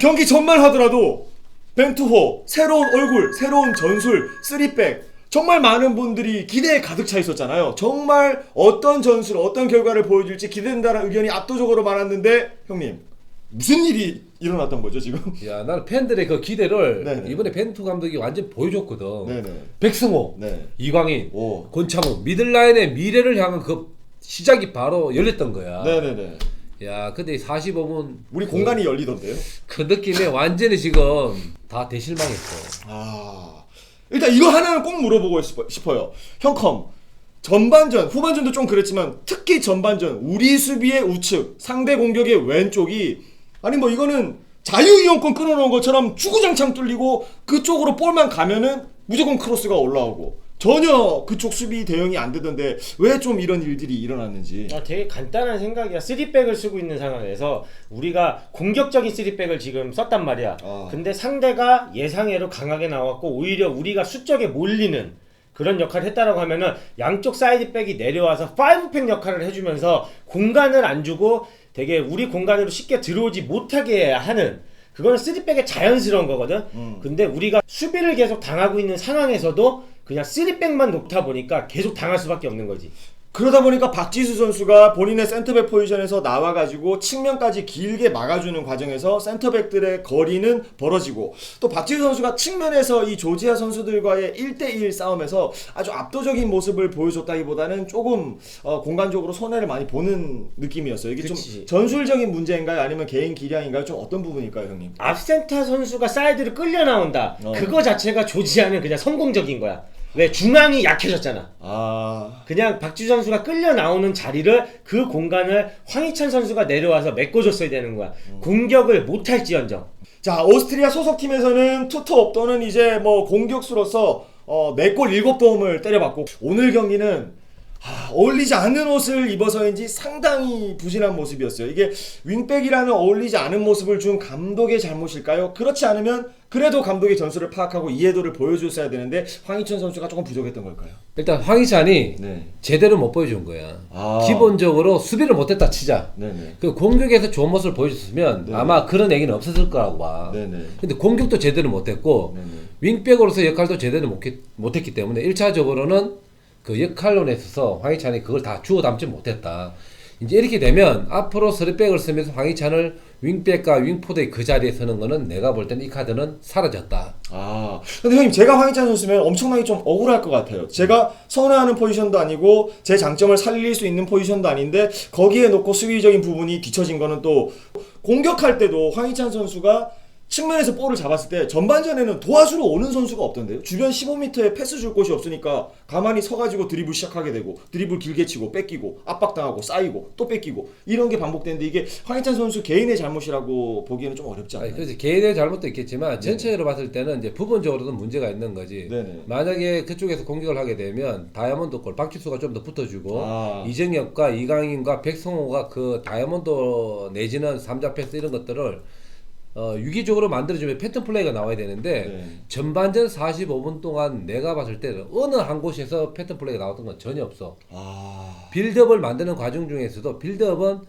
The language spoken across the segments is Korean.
경기 전만 하더라도 벤투호 새로운 얼굴, 새로운 전술, 쓰리백 정말 많은 분들이 기대에 가득 차 있었잖아요. 정말 어떤 전술, 어떤 결과를 보여줄지 기대된다는 의견이 압도적으로 많았는데 형님 무슨 일이 일어났던 거죠 지금? 야, 나는 팬들의 그 기대를 네네. 이번에 벤투 감독이 완전 보여줬거든. 네네. 백승호, 네. 이광인, 오. 권창훈 미들라인의 미래를 향한 그 시작이 바로 열렸던 거야. 네네네. 야, 근데 45분 우리 공간이 열리던데요. 그 느낌에 완전히 지금 다 대실망했어. 아 일단 이거 하나는 꼭 물어보고 싶어, 싶어요. 형컴 전반전 후반전도 좀 그랬지만 특히 전반전 우리 수비의 우측 상대 공격의 왼쪽이 아니 뭐 이거는 자유이용권 끊어놓은 것처럼 주구장창 뚫리고 그쪽으로 볼만 가면은 무조건 크로스가 올라오고 전혀 그쪽 수비 대응이 안 되던데 왜 좀 이런 일들이 일어났는지 아, 되게 간단한 생각이야. 3백을 쓰고 있는 상황에서 우리가 공격적인 3백을 지금 썼단 말이야. 아. 근데 상대가 예상외로 강하게 나왔고 오히려 우리가 수적에 몰리는 그런 역할을 했다라고 하면은 양쪽 사이드백이 내려와서 5팩 역할을 해주면서 공간을 안 주고 되게 우리 공간으로 쉽게 들어오지 못하게 하는 그거는 3백의 자연스러운 거거든. 근데 우리가 수비를 계속 당하고 있는 상황에서도 그냥 3백만 놓다 보니까 계속 당할 수밖에 없는 거지. 그러다 보니까 박지수 선수가 본인의 센터백 포지션에서 나와가지고 측면까지 길게 막아주는 과정에서 센터백들의 거리는 벌어지고 또 박지수 선수가 측면에서 이 조지아 선수들과의 1대1 싸움에서 아주 압도적인 모습을 보여줬다기보다는 조금 어, 공간적으로 손해를 많이 보는 느낌이었어요. 이게 그치. 좀 전술적인 문제인가요? 아니면 개인 기량인가요? 좀 어떤 부분일까요, 형님? 앞센터 선수가 사이드를 끌려 나온다. 어. 그거 자체가 조지아는 그냥 성공적인 거야. 왜 중앙이 약해졌잖아. 아, 그냥 박주 선수가 끌려 나오는 자리를 그 공간을 황희찬 선수가 내려와서 메꿔줬어야 되는 거야. 공격을 못할지언정. 자 오스트리아 소속팀에서는 투톱 또는 이제 뭐 공격수로서 어, 4골 7도움을 때려봤고 오늘 경기는 하, 어울리지 않는 옷을 입어서인지 상당히 부진한 모습이었어요. 이게 윙백이라는 어울리지 않은 모습을 준 감독의 잘못일까요? 그렇지 않으면 그래도 감독의 전술을 파악하고 이해도를 보여줬어야 되는데 황희천 선수가 조금 부족했던 걸까요? 일단 황희찬이 네. 제대로 못 보여준 거야. 아. 기본적으로 수비를 못했다 치자. 네네. 그 공격에서 좋은 모습을 보여줬으면 네. 아마 그런 얘기는 없었을 거라고 봐. 네네. 근데 공격도 제대로 못했고 네네. 윙백으로서 역할도 제대로 못했, 못했기 때문에 1차적으로는 그 역할론에 있어서 황희찬이 그걸 다 주워 담지 못했다. 이제 이렇게 되면 앞으로 서리백을 쓰면서 황희찬을 윙백과 윙포드의 그 자리에 서는 거는 내가 볼 때는 이 카드는 사라졌다. 아, 근데 형님 제가 황희찬 선수면 엄청나게 좀 억울할 것 같아요. 제가 선호하는 포지션도 아니고 제 장점을 살릴 수 있는 포지션도 아닌데 거기에 놓고 수비적인 부분이 뒤처진 거는 또 공격할 때도 황희찬 선수가 측면에서 볼을 잡았을 때 전반전에는 도와주러 오는 선수가 없던데요. 주변 15m에 패스 줄 곳이 없으니까 가만히 서가지고 드리블 시작하게 되고 드리블 길게 치고 뺏기고 압박당하고 쌓이고 또 뺏기고 이런 게 반복되는데 이게 황희찬 선수 개인의 잘못이라고 보기에는 좀 어렵지 않나요? 그래서 개인의 잘못도 있겠지만 전체적으로 봤을 때는 이제 부분적으로도 문제가 있는 거지. 네네. 만약에 그쪽에서 공격을 하게 되면 다이아몬드 골 박지수가 좀 더 붙어주고 아. 이정엽과 이강인과 백성호가 그 다이아몬드 내지는 삼자 패스 이런 것들을 어, 유기적으로 만들어주면 패턴 플레이가 나와야 되는데 네. 전반전 45분 동안 내가 봤을 때는 어느 한 곳에서 패턴 플레이가 나왔던 건 전혀 없어. 아, 빌드업을 만드는 과정 중에서도 빌드업은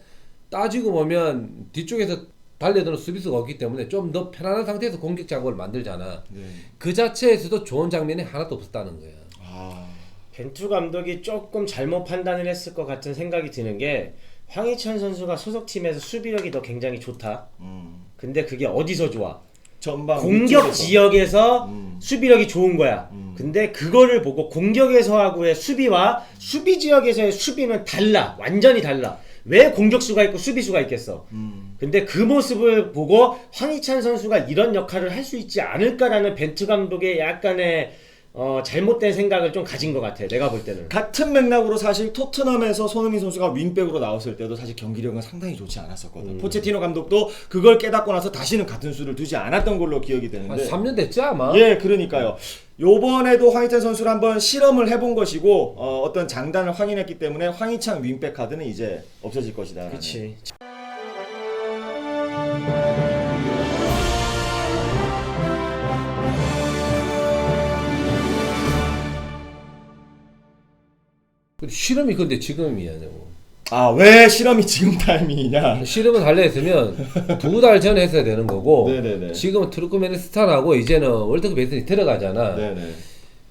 따지고 보면 뒤쪽에서 달려드는 수비수가 없기 때문에 좀 더 편안한 상태에서 공격 작업을 만들잖아. 네. 그 자체에서도 좋은 장면이 하나도 없었다는 거야. 아. 벤투 감독이 조금 잘못 판단을 했을 것 같은 생각이 드는 게 황희찬 선수가 소속팀에서 수비력이 더 굉장히 좋다. 음. 근데 그게 어디서 좋아? 전방 공격 위쪽에서. 지역에서 음. 수비력이 좋은 거야. 음. 근데 그거를 보고 공격에서 하고의 수비와 수비 지역에서의 수비는 달라. 완전히 달라. 왜 공격수가 있고 수비수가 있겠어? 음. 근데 그 모습을 보고 황희찬 선수가 이런 역할을 할 수 있지 않을까라는 벤투 감독의 약간의 어, 잘못된 생각을 좀 가진 것 같아. 내가 볼 때는. 같은 맥락으로 사실 토트넘에서 손흥민 선수가 윙백으로 나왔을 때도 사실 경기력은 상당히 좋지 않았었거든. 음. 포체티노 감독도 그걸 깨닫고 나서 다시는 같은 수를 두지 않았던 걸로 기억이 한 되는데. 3년 됐지 아마. 예, 그러니까요. 요번에도 황희찬 선수를 한번 실험을 해본 것이고 어, 어떤 장단을 확인했기 때문에 황희찬 윙백 카드는 이제 없어질 것이다. 그렇지. 근데 실험이 근데 지금이야. 뭐. 아왜 실험이 지금 타이밍이냐? 실험을 하려 했으면 두 달 전에 했어야 되는 거고 네네네. 지금은 투르크메니스탄하고 이제는 월드컵 예선이 들어가잖아. 네네.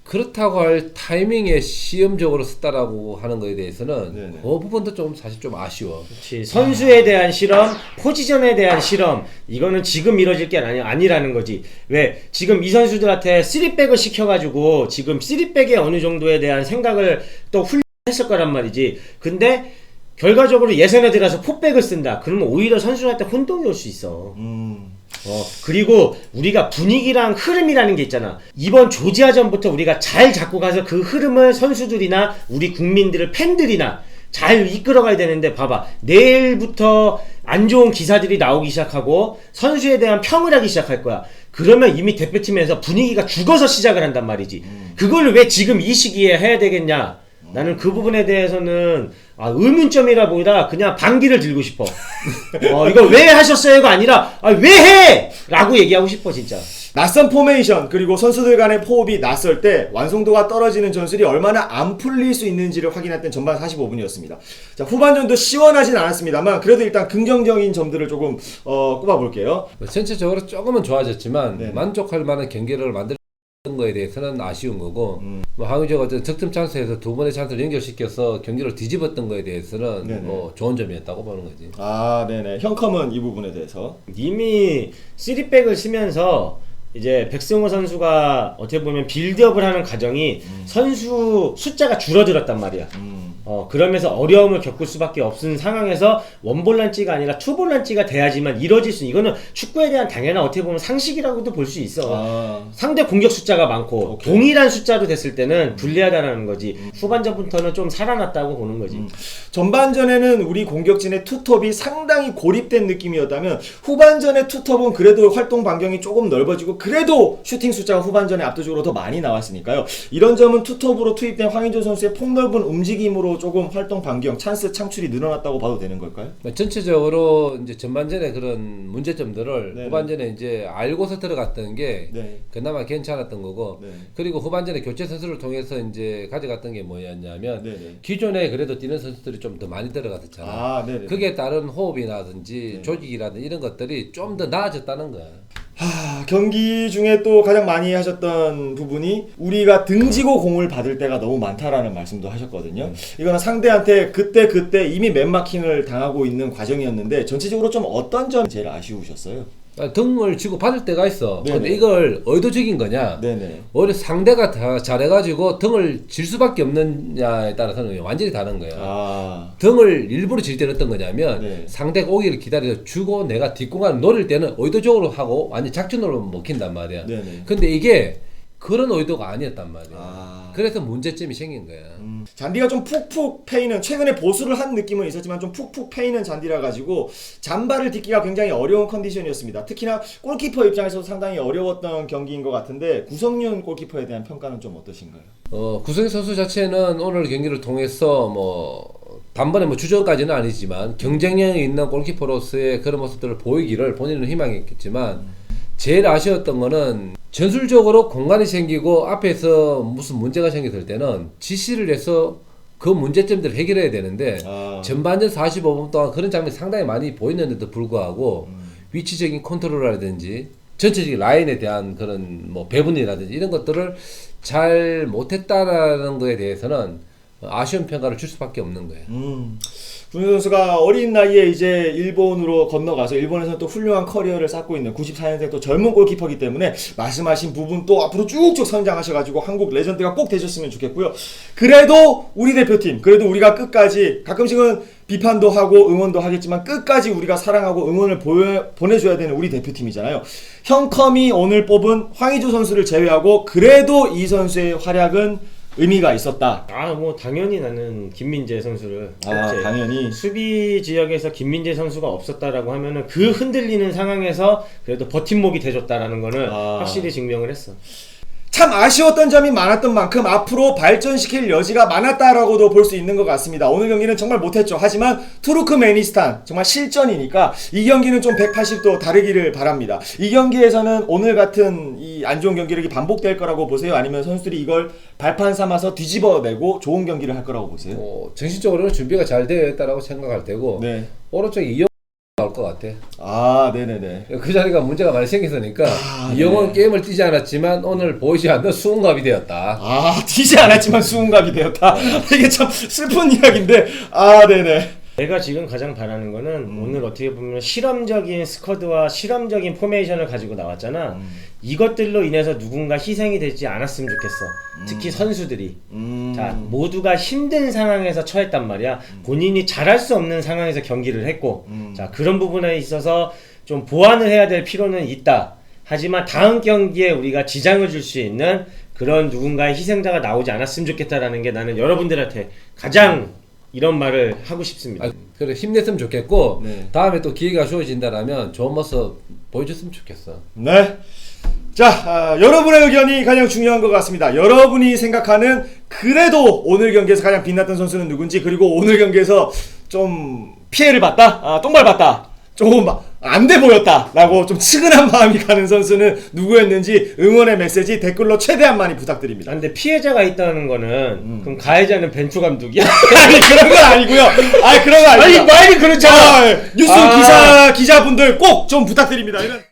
그렇다고 할 타이밍에 시험적으로 썼다라고 하는 거에 대해서는 네네. 그 부분도 좀 사실 좀 아쉬워. 그렇지. 선수에 대한 실험, 포지션에 대한 실험, 이거는 지금 이뤄질 게 아니, 아니라는 거지. 왜? 지금 이 선수들한테 3백을 시켜가지고 지금 3백의 어느 정도에 대한 생각을 또 훈련 했을 거란 말이지. 근데 결과적으로 예선에 들어서 포백을 쓴다. 그러면 오히려 선수한테 혼동이 올 수 있어. 음. 어, 그리고 우리가 분위기랑 흐름이라는 게 있잖아. 이번 조지아전부터 우리가 잘 잡고 가서 그 흐름을 선수들이나 우리 국민들을 팬들이나 잘 이끌어가야 되는데 봐봐. 내일부터 안 좋은 기사들이 나오기 시작하고 선수에 대한 평을 하기 시작할 거야. 그러면 이미 대표팀에서 분위기가 죽어서 시작을 한단 말이지. 그걸 왜 지금 이 시기에 해야 되겠냐? 나는 그 부분에 대해서는 아, 의문점이라 보다 그냥 반기를 들고 싶어. 어, 이거 왜 하셨어요가 아니라 아, 왜 해? 라고 얘기하고 싶어 진짜. 낯선 포메이션 그리고 선수들 간의 포흡이 낯설 때 완성도가 떨어지는 전술이 얼마나 안 풀릴 수 있는지를 확인했던 전반 45분이었습니다. 자 후반전도 시원하진 않았습니다만 그래도 일단 긍정적인 점들을 조금 어, 꼽아볼게요. 전체적으로 조금은 좋아졌지만 네네. 만족할 만한 경기를 만들 거에 대해서는 아쉬운 거고 음. 뭐 황의조가 어떤 득점 찬스에서 두 번의 찬스를 연결시켜서 경기를 뒤집었던 거에 대해서는 네네. 뭐 좋은 점이었다고 보는 거지. 아 네네 형컴은 이 부분에 대해서 이미 3백을 쓰면서 이제 백승호 선수가 어떻게 보면 빌드업을 하는 과정이 선수 숫자가 줄어들었단 말이야. 음. 어, 그러면서 어려움을 겪을 수밖에 없는 상황에서 원볼란치가 아니라 투볼란치가 돼야지만 이뤄질 수, 이거는 축구에 대한 당연한 어떻게 보면 상식이라고도 볼 수 있어. 아 상대 공격 숫자가 많고 오케이. 동일한 숫자로 됐을 때는 불리하다라는 거지. 후반전부터는 좀 살아났다고 보는 거지. 음. 전반전에는 우리 공격진의 투톱이 상당히 고립된 느낌이었다면 후반전의 투톱은 그래도 활동 반경이 조금 넓어지고 그래도 슈팅 숫자가 후반전에 압도적으로 더 많이 나왔으니까요. 이런 점은 투톱으로 투입된 황인조 선수의 폭넓은 움직임으로 조금 활동 반경, 찬스 창출이 늘어났다고 봐도 되는 걸까요? 뭐 전체적으로 이제 전반전에 그런 문제점들을 네네. 후반전에 이제 알고서 들어갔던 게 네. 그나마 괜찮았던 거고 네. 그리고 후반전에 교체 선수를 통해서 이제 가져갔던 게 뭐였냐면 네네. 기존에 그래도 뛰는 선수들이 좀 더 많이 들어갔었잖아. 아. 그게 따른 호흡이라든지 네. 조직이라든지 이런 것들이 좀 더 나아졌다는 거야. 하, 경기 중에 또 가장 많이 하셨던 부분이 우리가 등지고 공을 받을 때가 너무 많다라는 말씀도 하셨거든요. 이거는 상대한테 그때 그때 이미 맨마킹을 당하고 있는 과정이었는데 전체적으로 좀 어떤 점이 제일 아쉬우셨어요? 아, 등을 쥐고 받을 때가 있어. 네네. 근데 이걸 의도적인 거냐? 네네. 오히려 상대가 다 잘해가지고 등을 질 수밖에 없느냐에 따라서는 완전히 다른 거야. 아, 등을 일부러 질 때는 어떤 거냐면 네. 상대가 오기를 기다려서 주고 내가 뒷공간을 노릴 때는 의도적으로 하고 완전 작전으로 먹힌단 말이야. 네네. 근데 이게 그런 의도가 아니었단 말이야. 아. 그래서 문제점이 생긴 거야. 음, 잔디가 좀 푹푹 패이는 최근에 보수를 한 느낌은 있었지만 좀 푹푹 패이는 잔디라 가지고 잔발을 딛기가 굉장히 어려운 컨디션이었습니다. 특히나 골키퍼 입장에서도 상당히 어려웠던 경기인 것 같은데 구성윤 골키퍼에 대한 평가는 좀 어떠신가요? 어, 구성희 선수 자체는 오늘 경기를 통해서 뭐 단번에 뭐 주전까지는 아니지만 경쟁력이 있는 골키퍼로서의 그런 모습들을 보이기를 본인은 희망했겠지만 제일 아쉬웠던 거는 전술적으로 공간이 생기고 앞에서 무슨 문제가 생겼을 때는 지시를 해서 그 문제점들을 해결해야 되는데 아. 전반전 45분 동안 그런 장면이 상당히 많이 보였는데도 불구하고 위치적인 컨트롤이라든지 전체적인 라인에 대한 그런 뭐 배분이라든지 이런 것들을 잘 못했다라는 거에 대해서는 아쉬운 평가를 줄 수밖에 없는 거예요. 음. 군효 선수가 어린 나이에 이제 일본으로 건너가서 일본에서 또 훌륭한 커리어를 쌓고 있는 94년생 또 젊은 골키퍼이기 때문에 말씀하신 부분 또 앞으로 쭉쭉 성장하셔가지고 한국 레전드가 꼭 되셨으면 좋겠고요. 그래도 우리 대표팀, 그래도 우리가 끝까지 가끔씩은 비판도 하고 응원도 하겠지만 끝까지 우리가 사랑하고 응원을 보여, 보내줘야 되는 우리 대표팀이잖아요. 형컴이 오늘 뽑은 황의조 선수를 제외하고 그래도 이 선수의 활약은 의미가 있었다. 아, 뭐 당연히 나는 김민재 선수를 아, 꼽지. 당연히. 수비 지역에서 김민재 선수가 없었다라고 하면은 그 흔들리는 상황에서 그래도 버팀목이 돼줬다라는 거는 아. 확실히 증명을 했어. 참 아쉬웠던 점이 많았던 만큼 앞으로 발전시킬 여지가 많았다라고도 볼 수 있는 것 같습니다. 오늘 경기는 정말 못했죠. 하지만 투르크메니스탄 정말 실전이니까 이 경기는 좀 180도 다르기를 바랍니다. 이 경기에서는 오늘 같은 이 안 좋은 경기력이 반복될 거라고 보세요? 아니면 선수들이 이걸 발판 삼아서 뒤집어내고 좋은 경기를 할 거라고 보세요? 뭐 정신적으로는 준비가 잘 되어 있다라고 생각할 테고 네. 오른쪽에 이영 나올 것 같아. 아, 네네네. 그 자리가 문제가 많이 생겼으니까 아, 이영은 네. 게임을 뛰지 않았지만 오늘 보이지 않는 수훈갑이 되었다. 아, 튀지 않았지만 수은갑이 되었다. 이게 참 슬픈 이야기인데, 아, 네네. 내가 지금 가장 바라는 거는 음. 오늘 어떻게 보면 실험적인 스쿼드와 실험적인 포메이션을 가지고 나왔잖아. 음. 이것들로 인해서 누군가 희생이 되지 않았으면 좋겠어. 특히 선수들이. 음. 자, 모두가 힘든 상황에서 처했단 말이야. 본인이 잘할 수 없는 상황에서 경기를 했고, 음. 자, 그런 부분에 있어서 좀 보완을 해야 될 필요는 있다. 하지만 다음 경기에 우리가 지장을 줄 수 있는 그런 누군가의 희생자가 나오지 않았으면 좋겠다라는 게 나는 여러분들한테 가장 이런 말을 하고 싶습니다. 아, 그래 힘냈으면 좋겠고 네. 다음에 또 기회가 주어진다라면 좋은 모습 보여줬으면 좋겠어. 네. 자, 아, 여러분의 의견이 가장 중요한 것 같습니다. 여러분이 생각하는 그래도 오늘 경기에서 가장 빛났던 선수는 누군지 그리고 오늘 경기에서 좀 피해를 봤다, 아, 똥발 봤다, 조금 안 돼 보였다라고 좀 측은한 마음이 가는 선수는 누구였는지 응원의 메시지 댓글로 최대한 많이 부탁드립니다. 아, 근데 피해자가 있다는 거는 음. 그럼 가해자는 벤투 감독이야? 아니 그런 건 아니고요. 아니 그런 거 아니고. 아니 말이 그렇잖아. 뉴스 아. 기사 기자분들 꼭 좀 부탁드립니다. 이런.